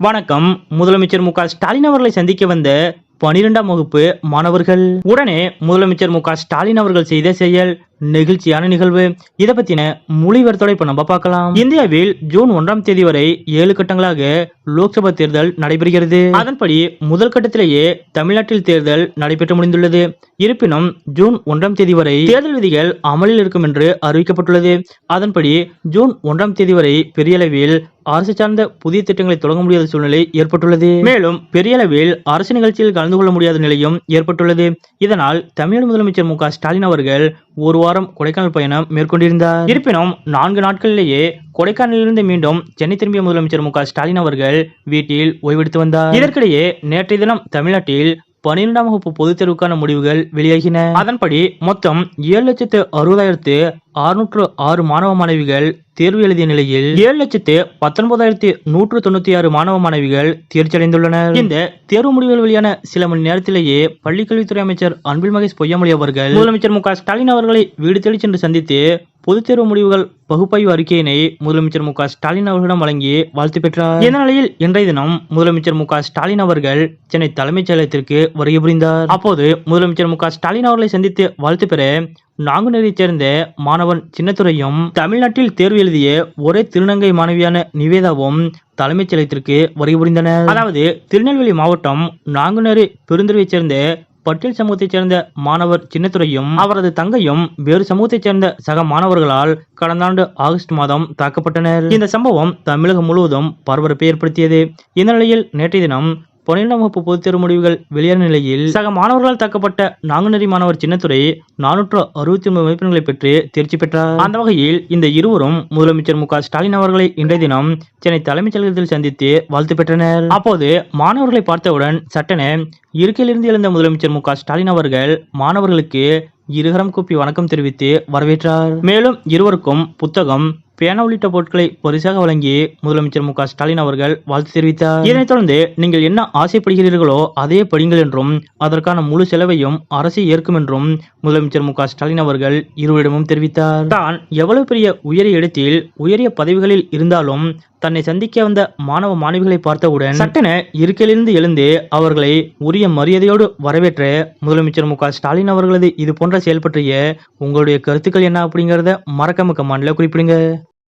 வணக்கம். முதலமைச்சர் மு ஸ்டாலின் அவர்களை சந்திக்க வந்த பனிரெண்டாம் வகுப்பு மாணவர்கள். உடனே முதலமைச்சர் மு ஸ்டாலின் அவர்கள் செய்த செயல். நெகிழ்ச்சியான நிகழ்வு. இதை பத்தின மொழிவர்த்தோட இப்ப நம்ம பார்க்கலாம். இந்தியாவில் ஜூன் ஒன்றாம் தேதி வரை ஏழு கட்டங்களாக லோக்சபா தேர்தல் நடைபெறுகிறது. அதன்படி முதல் கட்டத்திலேயே தமிழ்நாட்டில் தேர்தல் நடைபெற்று முடிந்துள்ளது. இருப்பினும் ஜூன் ஒன்றாம் தேதி வரை தேர்தல் விதிகள் அமலில் இருக்கும் என்று அறிவிக்கப்பட்டுள்ளது. அதன்படி ஜூன் ஒன்றாம் தேதி வரை பெரிய அளவில் அரசு சார்ந்த புதிய திட்டங்களை தொடங்க முடியாத சூழ்நிலை ஏற்பட்டுள்ளது. மேலும் பெரிய அளவில் அரசு நிகழ்ச்சியில் கலந்து கொள்ள முடியாத நிலையும் ஏற்பட்டுள்ளது. இதனால் தமிழக முதலமைச்சர் மு ஸ்டாலின் அவர்கள் ஒரு வாரம் கொடைக்கானல் பயணம் மேற்கொண்டிருந்தார். இருப்பினும் நான்கு நாட்களிலேயே கொடைக்கானலிலிருந்து மீண்டும் சென்னை திரும்பிய முதலமைச்சர் மு ஸ்டாலின் அவர்கள் வீட்டில் ஓய்வெடுத்து வந்தார். இதற்கிடையே நேற்றைய தினம் தமிழ்நாட்டில் பன்னிரெண்டாம் வகுப்பு பொதுத் தேர்வுக்கான முடிவுகள் வெளியாகின. அதன்படி மொத்தம் ஏழு லட்சத்து அறுபதாயிரத்து அறுநூற்று ஆறு மாணவ மாணவிகள் தேர்வு எழுதிய நிலையில் ஏழு லட்சத்து பத்தொன்பதாயிரத்தி நூற்று தொண்ணூத்தி ஆறு மாணவ மாணவிகள் தேர்ச்சி அடைந்துள்ளனர் இந்த தேர்வு முடிவுகள் வெளியான சில மணி நேரத்திலேயே பள்ளிக்கல்வித்துறை அமைச்சர் அன்பில் மகேஷ் பொய்யாமொழி அவர்கள் முதலமைச்சர் மு க ஸ்டாலின் அவர்களை வீடு தேடி சென்று சந்தித்து பொதுத்தேர்வு முடிவுகள் பகுப்பாய்வு அறிக்கையினை முதலமைச்சர் மு ஸ்டாலின் அவர்களிடம் வழங்கி வாழ்த்து பெற்றார். இந்நிலையில் இன்றைய தினம் முதலமைச்சர் மு ஸ்டாலின் அவர்கள் சென்னை தலைமைச் செயலகத்திற்கு வருகை புரிந்தார். அப்போது முதலமைச்சர் மு ஸ்டாலின் அவர்களை சந்தித்து வாழ்த்து பெற நாங்குநேரியைச் சேர்ந்த மாணவன் சின்னத்துறையும் தமிழ்நாட்டில் தேர்வு எழுதிய ஒரே திருநங்கை மாணவியான நிவேதாவும் தலைமைச் செயலகத்திற்கு வருகை புரிந்தனர். அதாவது திருநெல்வேலி மாவட்டம் நாங்குநேரி பெருந்துறையைச் சேர்ந்த பட்டியல் சமூகத்தைச் சேர்ந்த மாணவர் சின்னத்துறையும் அவரது தங்கையும் வேறு சமூகத்தைச் சேர்ந்த சக மாணவர்களால் கடந்த ஆண்டு ஆகஸ்ட் மாதம் தாக்கப்பட்டனர். இந்த சம்பவம் தமிழகம் முழுவதும் பரபரப்பை ஏற்படுத்தியது. இந்த நிலையில் நேற்றைய தினம் பன்னிரெண்டாம் வகுப்பு பொதுத் தேர்வு முடிவுகள் வெளியான நிலையில் சக மாணவர்களால் தாக்கப்பட்ட நாங்குநேரி மாணவர் சின்னத்துறை நானூற்று அறுபத்தி ஒன்பது மதிப்பெண்களை பெற்று தேர்ச்சி பெற்றார். அந்த வகையில் இந்த இருவரும் முதலமைச்சர் மு ஸ்டாலின் அவர்களை இன்றைய தினம் சென்னை தலைமைச் செயலகத்தில் சந்தித்து வாழ்த்து பெற்றனர். அப்போது மாணவர்களை பார்த்தவுடன் சட்டென இருக்கையிலிருந்து எழுந்த முதலமைச்சர் மு ஸ்டாலின் அவர்கள் மாணவர்களுக்கு இருகரம் கூப்பி வணக்கம் தெரிவித்து வரவேற்றார். மேலும் இருவருக்கும் புத்தகம் பேனா உள்ளிட்ட பொருட்களை பரிசாக வழங்கி முதலமைச்சர் மு ஸ்டாலின் அவர்கள் வாழ்த்து தெரிவித்தார். இதனைத் தொடர்ந்து நீங்கள் என்ன ஆசைப்படுகிறீர்களோ அதே படிங்கள் என்றும் அதற்கான முழு செலவையும் அரசு ஏற்கும் என்றும் முதலமைச்சர் மு ஸ்டாலின் அவர்கள் இருவரிடமும் தெரிவித்தார். தான் எவ்வளவு பெரிய உயரிய இடத்தில் உயரிய பதவிகளில் இருந்தாலும் தன்னை சந்திக்க வந்த மாணவ மாணவிகளை பார்த்தவுடன் சட்டென இருக்கையிலிருந்து எழுந்து அவர்களை உரிய மரியாதையோடு வரவேற்ற முதலமைச்சர் மு ஸ்டாலின் அவர்களது இது போன்ற செயல்பற்றிய உங்களுடைய கருத்துக்கள் என்ன அப்படிங்கறத மறக்காம கமெண்ட்ல குறிப்பிடுங்க.